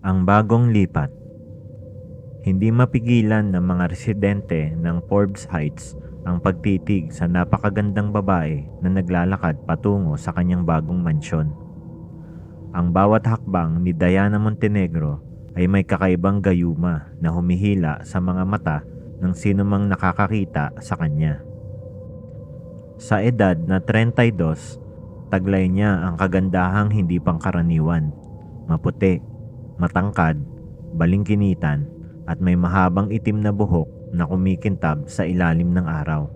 Ang bagong lipat. Hindi mapigilan ng mga residente ng Forbes Heights ang pagtitig sa napakagandang babae na naglalakad patungo sa kanyang bagong mansyon. Ang bawat hakbang ni Diana Montenegro ay may kakaibang gayuma na humihila sa mga mata ng sinumang nakakakita sa kanya. Sa edad na 32, taglay niya ang kagandahang hindi pangkaraniwan. Maputi, matangkad, balingkinitan at may mahabang itim na buhok na kumikintab sa ilalim ng araw.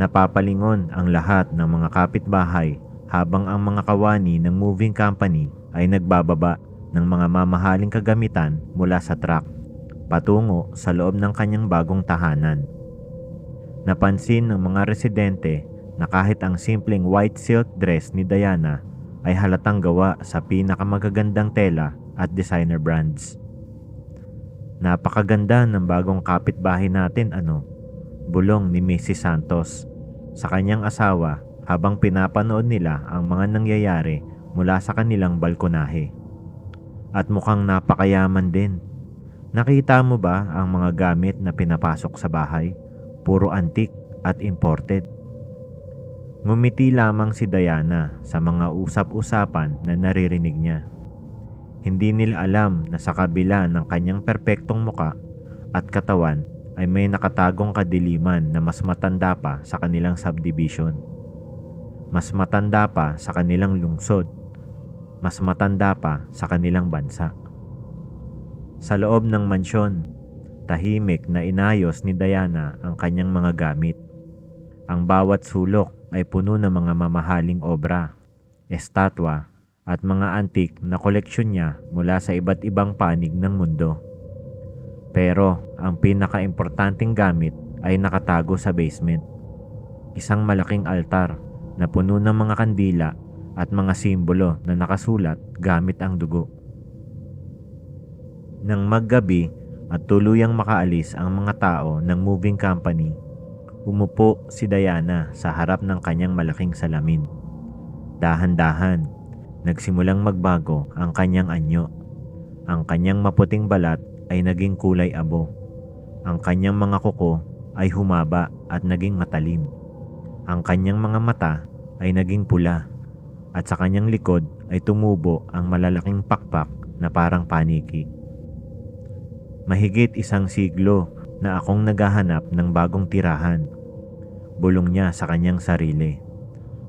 Napapalingon ang lahat ng mga kapitbahay habang ang mga kawani ng moving company ay nagbababa ng mga mamahaling kagamitan mula sa truck patungo sa loob ng kanyang bagong tahanan. Napansin ng mga residente na kahit ang simpleng white silk dress ni Diana ay halatang gawa sa pinakamagagandang tela at designer brands. Napakaganda ng bagong kapitbahay natin ano, bulong ni Mrs. Santos sa kanyang asawa habang pinapanood nila ang mga nangyayari mula sa kanilang balkonahe. At mukhang napakayaman din. Nakita mo ba ang mga gamit na pinapasok sa bahay? Puro antik at imported. Ngumiti lamang si Diana sa mga usap-usapan na naririnig niya. Hindi nila alam na sa kabila ng kanyang perpektong muka at katawan ay may nakatagong kadiliman na mas matanda pa sa kanilang subdivision. Mas matanda pa sa kanilang lungsod. Mas matanda pa sa kanilang bansa. Sa loob ng mansyon, tahimik na inayos ni Diana ang kanyang mga gamit. Ang bawat sulok ay puno ng mga mamahaling obra, estatwa at mga antik na koleksyon niya mula sa iba't ibang panig ng mundo. Pero ang pinakaimportanteng gamit ay nakatago sa basement. Isang malaking altar na puno ng mga kandila at mga simbolo na nakasulat gamit ang dugo. Nang maggabi at tuluyang makaalis ang mga tao ng moving company, umupo si Diana sa harap ng kanyang malaking salamin. Dahan-dahan, nagsimulang magbago ang kanyang anyo. Ang kanyang maputing balat ay naging kulay abo. Ang kanyang mga kuko ay humaba at naging matalim. Ang kanyang mga mata ay naging pula at sa kanyang likod ay tumubo ang malalaking pakpak na parang paniki. Mahigit isang siglo na akong naghahanap ng bagong tirahan. Bulong niya sa kanyang sarili.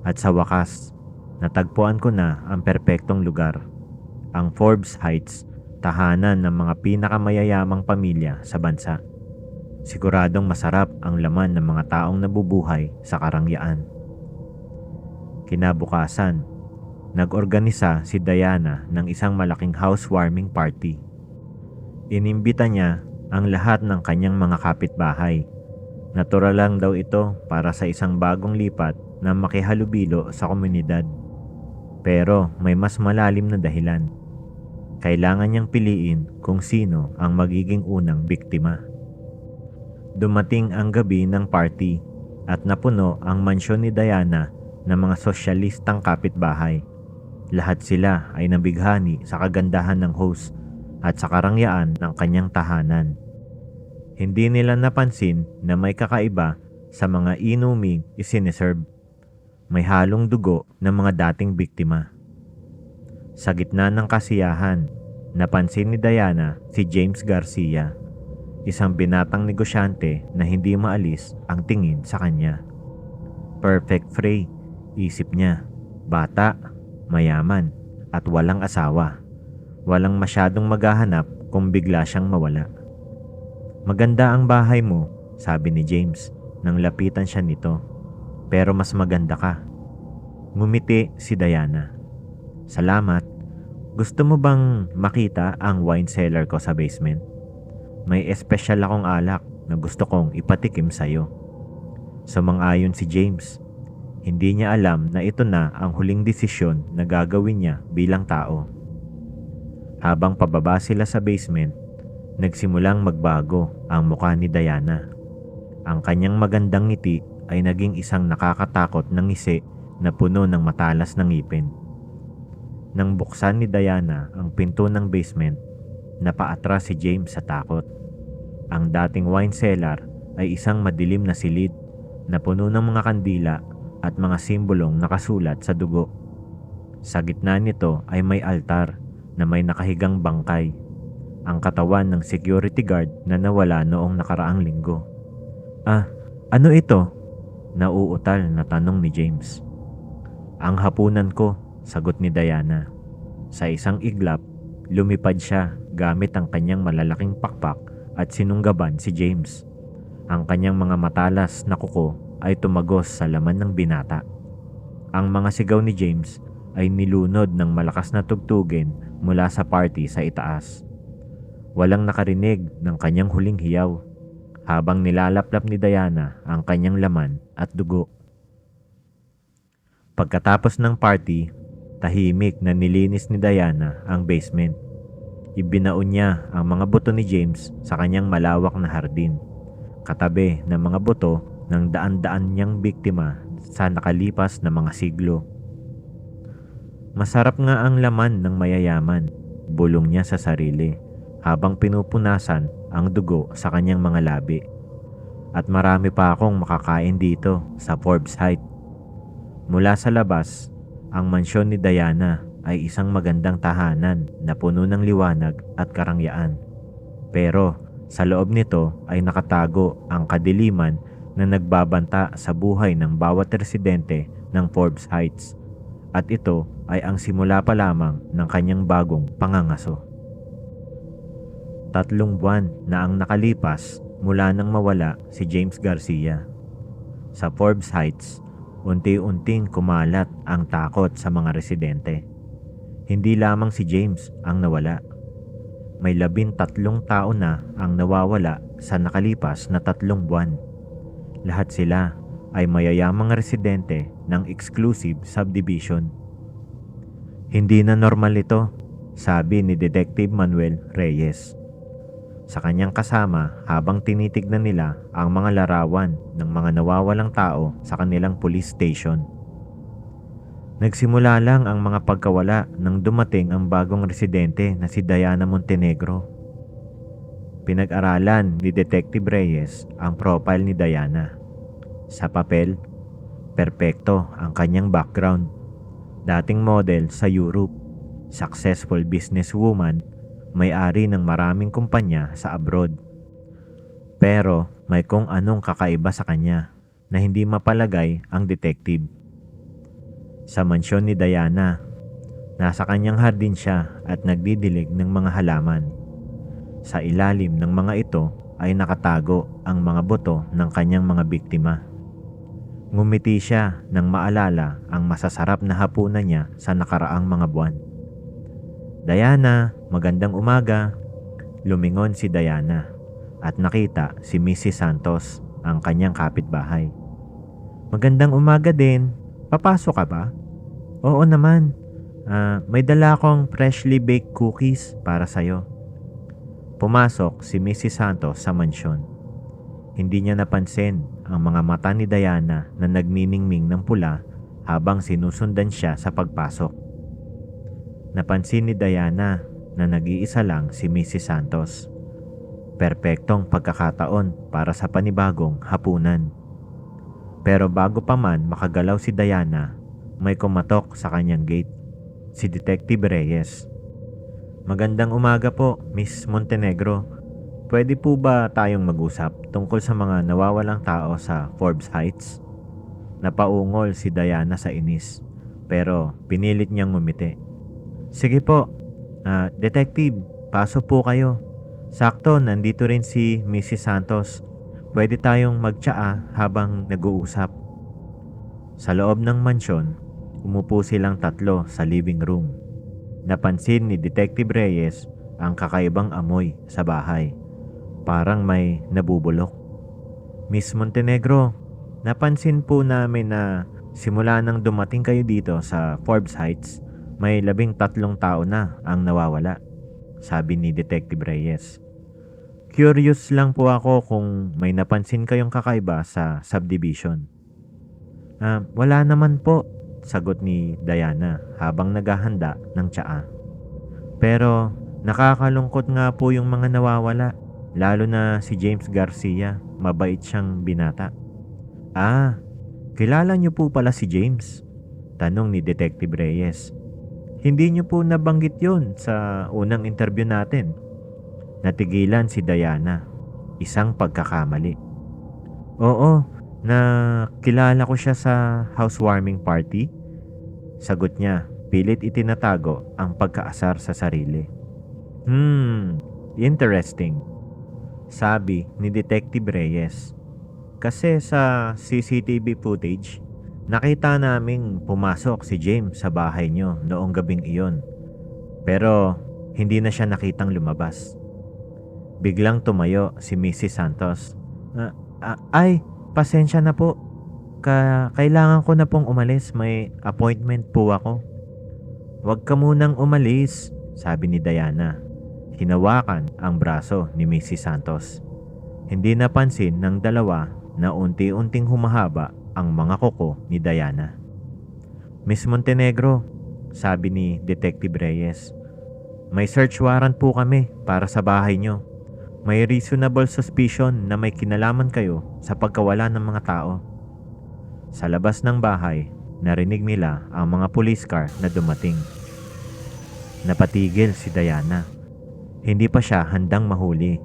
At sa wakas, natagpuan ko na ang perpektong lugar. Ang Forbes Heights, tahanan ng mga pinakamayayamang pamilya sa bansa. Siguradong masarap ang laman ng mga taong nabubuhay sa karangyaan. Kinabukasan, nag-organisa si Diana ng isang malaking housewarming party. Inimbita niya ang lahat ng kanyang mga kapitbahay. Natural lang daw ito para sa isang bagong lipat na makihalubilo sa komunidad. Pero may mas malalim na dahilan. Kailangan niyang piliin kung sino ang magiging unang biktima. Dumating ang gabi ng party at napuno ang mansyon ni Diana ng mga sosyalistang kapitbahay. Lahat sila ay nabighani sa kagandahan ng host at sa karangyaan ng kanyang tahanan. Hindi nila napansin na may kakaiba sa mga inuming isiniserve. May halong dugo ng mga dating biktima. Sa gitna ng kasiyahan, napansin ni Diana si James Garcia, isang binatang negosyante na hindi maalis ang tingin sa kanya. Perfect Frey, isip niya. Bata, mayaman, at walang asawa. Walang masyadong maghahanap kung bigla siyang mawala. Maganda ang bahay mo, sabi ni James nang lapitan siya nito. Pero mas maganda ka. Ngumiti si Diana. Salamat. Gusto mo bang makita ang wine cellar ko sa basement? May espesyal akong alak na gusto kong ipatikim sa'yo. Sumang-ayon si James. Hindi niya alam na ito na ang huling desisyon na gagawin niya bilang tao. Habang pababa sila sa basement, nagsimulang magbago ang mukha ni Diana. Ang kanyang magandang ngiti ay naging isang nakakatakot na ngisi na puno ng matalas ng ngipin. Nang buksan ni Diana ang pinto ng basement, napaatras si James sa takot. Ang dating wine cellar ay isang madilim na silid na puno ng mga kandila at mga simbolong nakasulat sa dugo. Sa gitna nito ay may altar na may nakahigang bangkay, ang katawan ng security guard na nawala noong nakaraang linggo. Ah, ano ito? Nauutal na tanong ni James. Ang hapunan ko, sagot ni Diana. Sa isang iglap, lumipad siya gamit ang kanyang malalaking pakpak at sinunggaban si James. Ang kanyang mga matalas na kuko ay tumagos sa laman ng binata. Ang mga sigaw ni James ay nilunod ng malakas na tugtugin mula sa party sa itaas. Walang nakarinig ng kanyang huling hiyaw habang nilalaplap ni Diana ang kanyang laman at dugo. Pagkatapos ng party, tahimik na nilinis ni Diana ang basement. Ibinaon niya ang mga buto ni James sa kanyang malawak na hardin, katabi ng mga buto ng daan-daan niyang biktima sa nakalipas na mga siglo. Masarap nga ang laman ng mayayaman, bulong niya sa sarili habang pinupunasan ang dugo sa kanyang mga labi. At marami pa akong makakain dito sa Forbes Heights. Mula sa labas, ang mansyon ni Diana ay isang magandang tahanan na puno ng liwanag at karangyaan. Pero sa loob nito ay nakatago ang kadiliman na nagbabanta sa buhay ng bawat residente ng Forbes Heights. At ito ay ang simula pa lamang ng kanyang bagong pangangaso. Tatlong buwan na ang nakalipas mula nang mawala si James Garcia. Sa Forbes Heights, unti-unting kumalat ang takot sa mga residente. Hindi lamang si James ang nawala. May labing tatlong tao na ang nawawala sa nakalipas na tatlong buwan. Lahat sila ay mayayamang residente ng exclusive subdivision. Hindi na normal ito, sabi ni Detective Manuel Reyes sa kanyang kasama habang tinitignan nila ang mga larawan ng mga nawawalang tao sa kanilang police station. Nagsimula lang ang mga pagkawala nang dumating ang bagong residente na si Diana Montenegro. Pinag-aralan ni Detective Reyes ang profile ni Diana. Sa papel, perpekto ang kanyang background. Dating model sa Europe, successful businesswoman may-ari ng maraming kumpanya sa abroad. Pero may kung anong kakaiba sa kanya na hindi mapalagay ang detective. Sa mansyon ni Diana, nasa kanyang hardin siya at nagdidilig ng mga halaman. Sa ilalim ng mga ito ay nakatago ang mga buto ng kanyang mga biktima. Ngumiti siya nang maalala ang masasarap na hapunan niya sa nakaraang mga buwan. Diana, magandang umaga. Lumingon si Diana at nakita si Mrs. Santos, ang kanyang kapitbahay. Magandang umaga din. Papasok ka ba? Oo naman. Uh, may dala akong freshly baked cookies para sa'yo. Pumasok si Mrs. Santos sa mansyon. Hindi niya napansin ang mga mata ni Diana na nagniningning ng pula habang sinusundan siya sa pagpasok. Napansin ni Diana na nag-iisa lang si Mrs. Santos. Perpektong pagkakataon para sa panibagong hapunan. Pero bago pa man makagalaw si Diana, may kumatok sa kanyang gate. Si Detective Reyes. Magandang umaga po, Miss Montenegro. Pwede po ba tayong mag-usap tungkol sa mga nawawalang tao sa Forbes Heights? Napaungol si Diana sa inis, pero pinilit niyang ngumiti. Sige po. Uh, detective, pasok po kayo. Sakto, nandito rin si Mrs. Santos. Pwede tayong magtsaa habang nag-uusap. Sa loob ng mansyon, umupo silang tatlo sa living room. Napansin ni Detective Reyes ang kakaibang amoy sa bahay. Parang may nabubulok. Miss Montenegro, napansin po namin na simula nang dumating kayo dito sa Forbes Heights, may labing tatlong tao na ang nawawala, sabi ni Detective Reyes. Curious lang po ako kung may napansin kayong kakaiba sa subdivision. Uh, wala naman po, sagot ni Diana habang naghahanda ng tsaa. Pero nakakalungkot nga po yung mga nawawala, lalo na si James Garcia, mabait siyang binata. Ah, kilala niyo po pala si James? Tanong ni Detective Reyes. Hindi niyo po nabanggit yon sa unang interview natin. Natigilan si Diana. Isang pagkakamali. Oo, na kilala ko siya sa housewarming party. Sagot niya, pilit itinatago ang pagkaasar sa sarili. Hmm, interesting. Sabi ni Detective Reyes. Kasi sa CCTV footage, nakita naming pumasok si James sa bahay niyo noong gabing iyon. Pero hindi na siya nakitang lumabas. Biglang tumayo si Mrs. Santos. "Ah, ah, ay, pasensya na po. Ka kailangan ko na pong umalis. May appointment po ako. Huwag ka munang umalis, sabi ni Diana. Hinawakan ang braso ni Mrs. Santos. Hindi napansin ng dalawa na unti-unting humahaba ang mga kuko ni Diana. Miss Montenegro, sabi ni Detective Reyes, may search warrant po kami para sa bahay nyo. May reasonable suspicion na may kinalaman kayo sa pagkawala ng mga tao. Sa labas ng bahay, narinig nila ang mga police car na dumating. Napatigil si Diana. Hindi pa siya handang mahuli.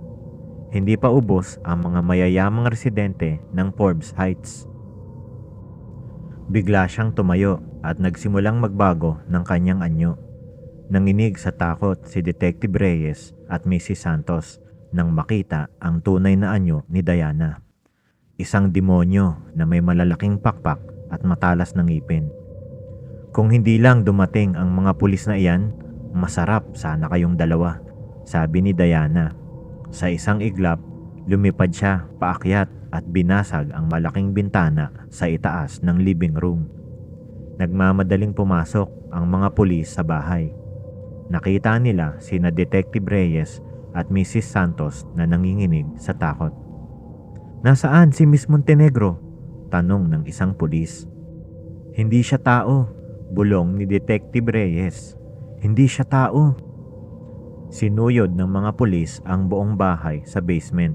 Hindi pa ubos ang mga mayayamang residente ng Forbes Heights. Bigla siyang tumayo at nagsimulang magbago ng kanyang anyo. Nanginig sa takot si Detective Reyes at Mrs. Santos nang makita ang tunay na anyo ni Diana. Isang demonyo na may malalaking pakpak at matalas na ngipin. Kung hindi lang dumating ang mga pulis na iyan, masarap sana kayong dalawa, sabi ni Diana. Sa isang iglap, lumipad siya paakyat at binasag ang malaking bintana sa itaas ng living room. Nagmamadaling pumasok ang mga pulis sa bahay. Nakita nila sina Detective Reyes at Mrs. Santos na nanginginig sa takot. Nasaan si Miss Montenegro? Tanong ng isang pulis. Hindi siya tao, bulong ni Detective Reyes. Hindi siya tao. Sinuyod ng mga pulis ang buong bahay sa basement.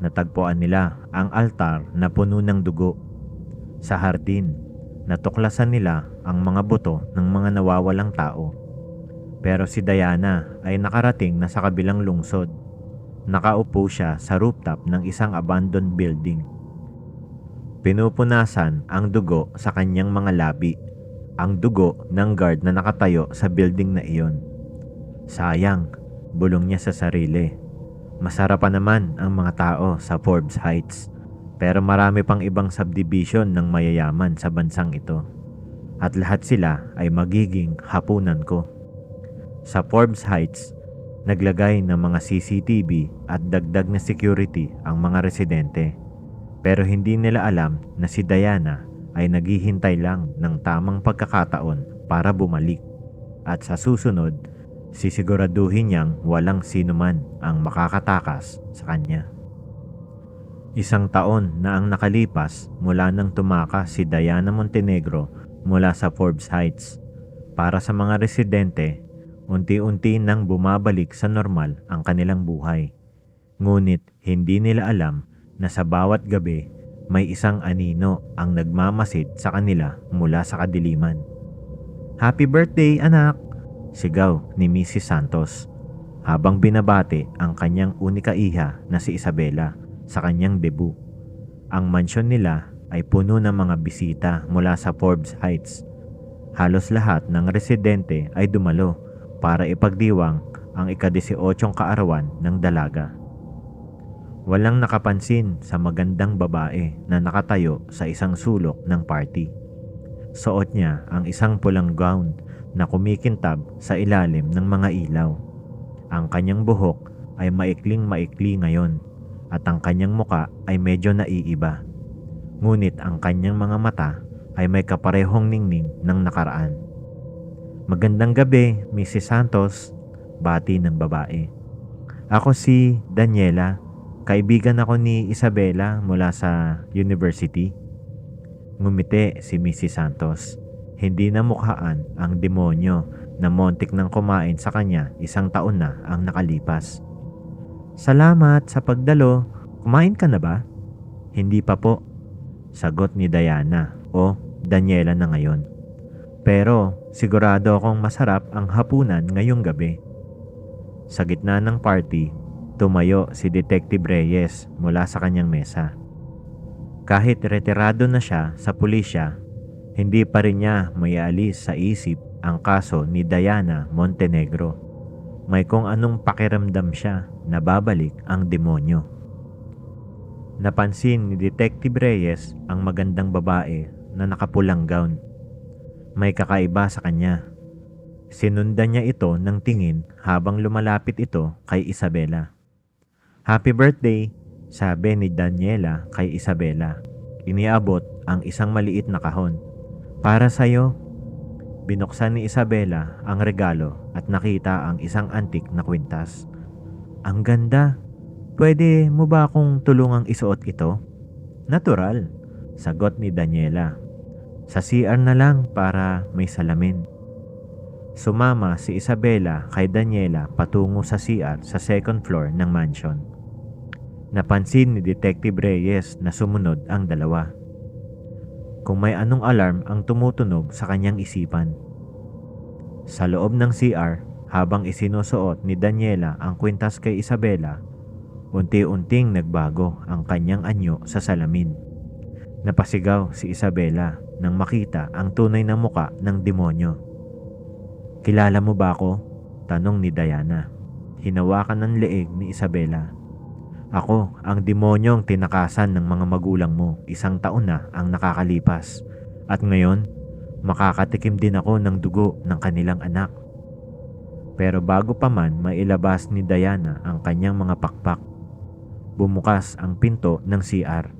Natagpuan nila ang altar na puno ng dugo. Sa hardin, natuklasan nila ang mga buto ng mga nawawalang tao. Pero si Diana ay nakarating na sa kabilang lungsod. Nakaupo siya sa rooftop ng isang abandoned building. Pinupunasan ang dugo sa kanyang mga labi. Ang dugo ng guard na nakatayo sa building na iyon. Sayang, bulong niya sa sarili. Masarap pa naman ang mga tao sa Forbes Heights. Pero marami pang ibang subdivision ng mayayaman sa bansang ito. At lahat sila ay magiging hapunan ko. Sa Forbes Heights, naglagay ng mga CCTV at dagdag na security ang mga residente. Pero hindi nila alam na si Diana ay naghihintay lang ng tamang pagkakataon para bumalik. At sa susunod, sisiguraduhin niyang walang sino man ang makakatakas sa kanya. Isang taon na ang nakalipas mula nang tumakas si Diana Montenegro mula sa Forbes Heights. Para sa mga residente, unti-unti nang bumabalik sa normal ang kanilang buhay. Ngunit hindi nila alam na sa bawat gabi may isang anino ang nagmamasid sa kanila mula sa kadiliman. Happy birthday anak! Sigaw ni Mrs. Santos habang binabati ang kanyang unika iha na si Isabela sa kanyang debut. Ang mansyon nila ay puno ng mga bisita mula sa Forbes Heights. Halos lahat ng residente ay dumalo para ipagdiwang ang ika-18 kaarawan ng dalaga. Walang nakapansin sa magandang babae na nakatayo sa isang sulok ng party. Suot niya ang isang pulang gown na kumikintab sa ilalim ng mga ilaw. Ang kanyang buhok ay maikling maikli ngayon at ang kanyang muka ay medyo naiiba. Ngunit ang kanyang mga mata ay may kaparehong ningning ng nakaraan. Magandang gabi, Mrs. Santos, bati ng babae. Ako si Daniela, kaibigan ako ni Isabela mula sa university. Ngumiti si Mrs. Santos. Hindi namukhaan ang demonyo na montik nang kumain sa kanya isang taon na ang nakalipas. Salamat sa pagdalo. Kumain ka na ba? Hindi pa po. Sagot ni Diana o Daniela na ngayon. Pero sigurado akong masarap ang hapunan ngayong gabi. Sa gitna ng party, tumayo si Detective Reyes mula sa kanyang mesa. Kahit retirado na siya sa pulisya, hindi pa rin niya may alis sa isip ang kaso ni Diana Montenegro. May kung anong pakiramdam siya na babalik ang demonyo. Napansin ni Detective Reyes ang magandang babae na nakapulang gown. May kakaiba sa kanya. Sinundan niya ito ng tingin habang lumalapit ito kay Isabela. Happy birthday, sabi ni Daniela kay Isabela. Iniabot ang isang maliit na kahon. Para sa'yo, binuksan ni Isabela ang regalo at nakita ang isang antik na kwintas. Ang ganda. Pwede mo ba akong tulungang isuot ito? Natural, sagot ni Daniela. Sa CR na lang para may salamin. Sumama si Isabela kay Daniela patungo sa CR sa second floor ng mansion. Napansin ni Detective Reyes na sumunod ang dalawa. Kung may anong alarm ang tumutunog sa kanyang isipan. Sa loob ng CR, habang isinusuot ni Daniela ang kwintas kay Isabela, unti-unting nagbago ang kanyang anyo sa salamin. Napasigaw si Isabela nang makita ang tunay na muka ng demonyo. Kilala mo ba ako? Tanong ni Diana. Hinawakan ng leeg ni Isabela. Ako ang demonyong tinakasan ng mga magulang mo isang taon na ang nakakalipas. At ngayon, makakatikim din ako ng dugo ng kanilang anak. Pero bago pa man mailabas ni Diana ang kanyang mga pakpak, bumukas ang pinto ng CR.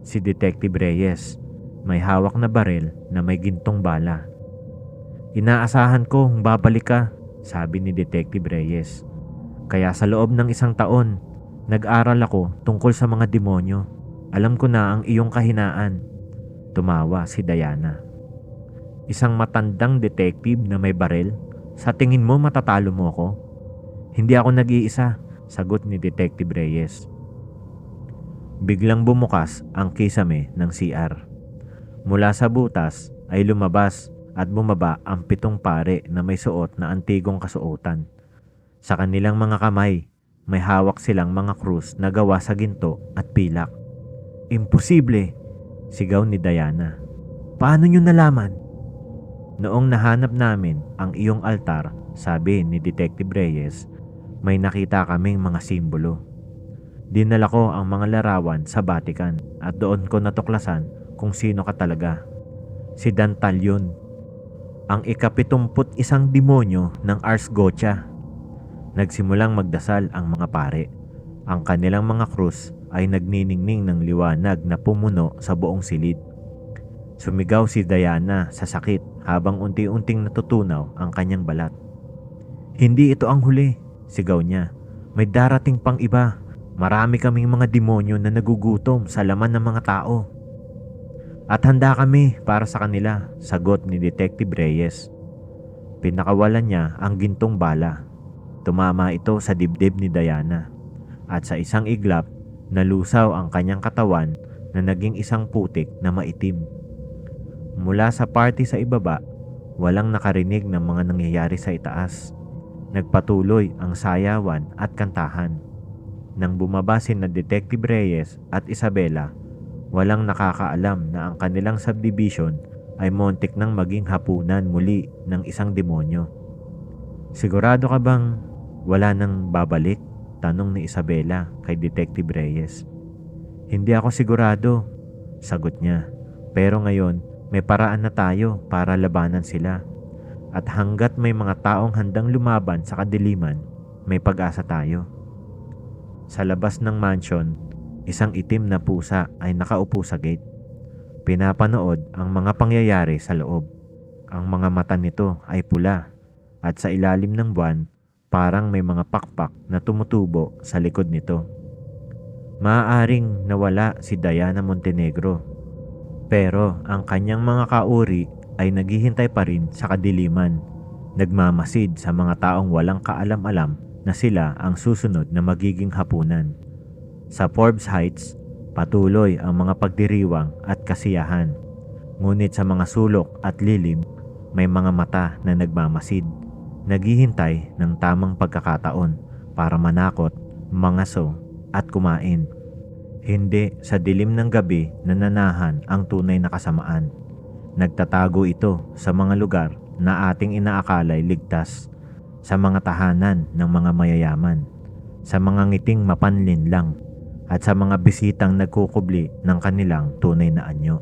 Si Detective Reyes may hawak na barel na may gintong bala. Inaasahan kong babalik ka, sabi ni Detective Reyes. Kaya sa loob ng isang taon, nag-aral ako tungkol sa mga demonyo. Alam ko na ang iyong kahinaan. Tumawa si Diana. Isang matandang detective na may barel sa tingin mo matatalo mo ako? Hindi ako nag-iisa, sagot ni Detective Reyes. Biglang bumukas ang kisame ng CR. Mula sa butas ay lumabas at bumaba ang pitong pare na may suot na antigong kasuotan. Sa kanilang mga kamay, may hawak silang mga krus na gawa sa ginto at pilak. Imposible! Sigaw ni Diana. Paano nyo nalaman? Noong nahanap namin ang iyong altar, sabi ni Detective Reyes, may nakita kaming mga simbolo. Dinala ko ang mga larawan sa Vatican at doon ko natuklasan kung sino ka talaga. Si Dantal yun. Ang ikapitumput isang demonyo ng Ars Gotia. Nagsimulang magdasal ang mga pare. Ang kanilang mga krus ay nagniningning ng liwanag na pumuno sa buong silid. Sumigaw si Diana sa sakit habang unti-unting natutunaw ang kanyang balat. Hindi ito ang huli, sigaw niya. May darating pang iba. Marami kaming mga demonyo na nagugutom sa laman ng mga tao. At handa kami para sa kanila, sagot ni Detective Reyes. Pinakawalan niya ang gintong bala. Tumama ito sa dibdib ni Diana. At sa isang iglap, nalusaw ang kanyang katawan na naging isang putik na maitim. Mula sa party sa ibaba, walang nakarinig ng mga nangyayari sa itaas. Nagpatuloy ang sayawan at kantahan. Nang bumaba si na Detective Reyes at Isabela, walang nakakaalam na ang kanilang subdivision ay montik nang maging hapunan muli ng isang demonyo. Sigurado ka bang wala nang babalik? Tanong ni Isabela kay Detective Reyes. Hindi ako sigurado, sagot niya. Pero ngayon, may paraan na tayo para labanan sila. At hanggat may mga taong handang lumaban sa kadiliman, may pag-asa tayo. Sa labas ng mansion, isang itim na pusa ay nakaupo sa gate. Pinapanood ang mga pangyayari sa loob. Ang mga mata nito ay pula at sa ilalim ng buwan parang may mga pakpak na tumutubo sa likod nito. Maaaring nawala si Diana Montenegro pero ang kanyang mga kauri ay naghihintay pa rin sa kadiliman, nagmamasid sa mga taong walang kaalam-alam na sila ang susunod na magiging hapunan. Sa Forbes Heights, patuloy ang mga pagdiriwang at kasiyahan. Ngunit sa mga sulok at lilim, may mga mata na nagmamasid, naghihintay ng tamang pagkakataon para manakot, mangaso at kumain. Hindi sa dilim ng gabi nananahan ang tunay na kasamaan. Nagtatago ito sa mga lugar na ating inaakalay ligtas, sa mga tahanan ng mga mayayaman, sa mga ngiting mapanlin lang, at sa mga bisitang nagkukubli ng kanilang tunay na anyo.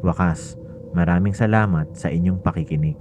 Wakas, maraming salamat sa inyong pakikinig.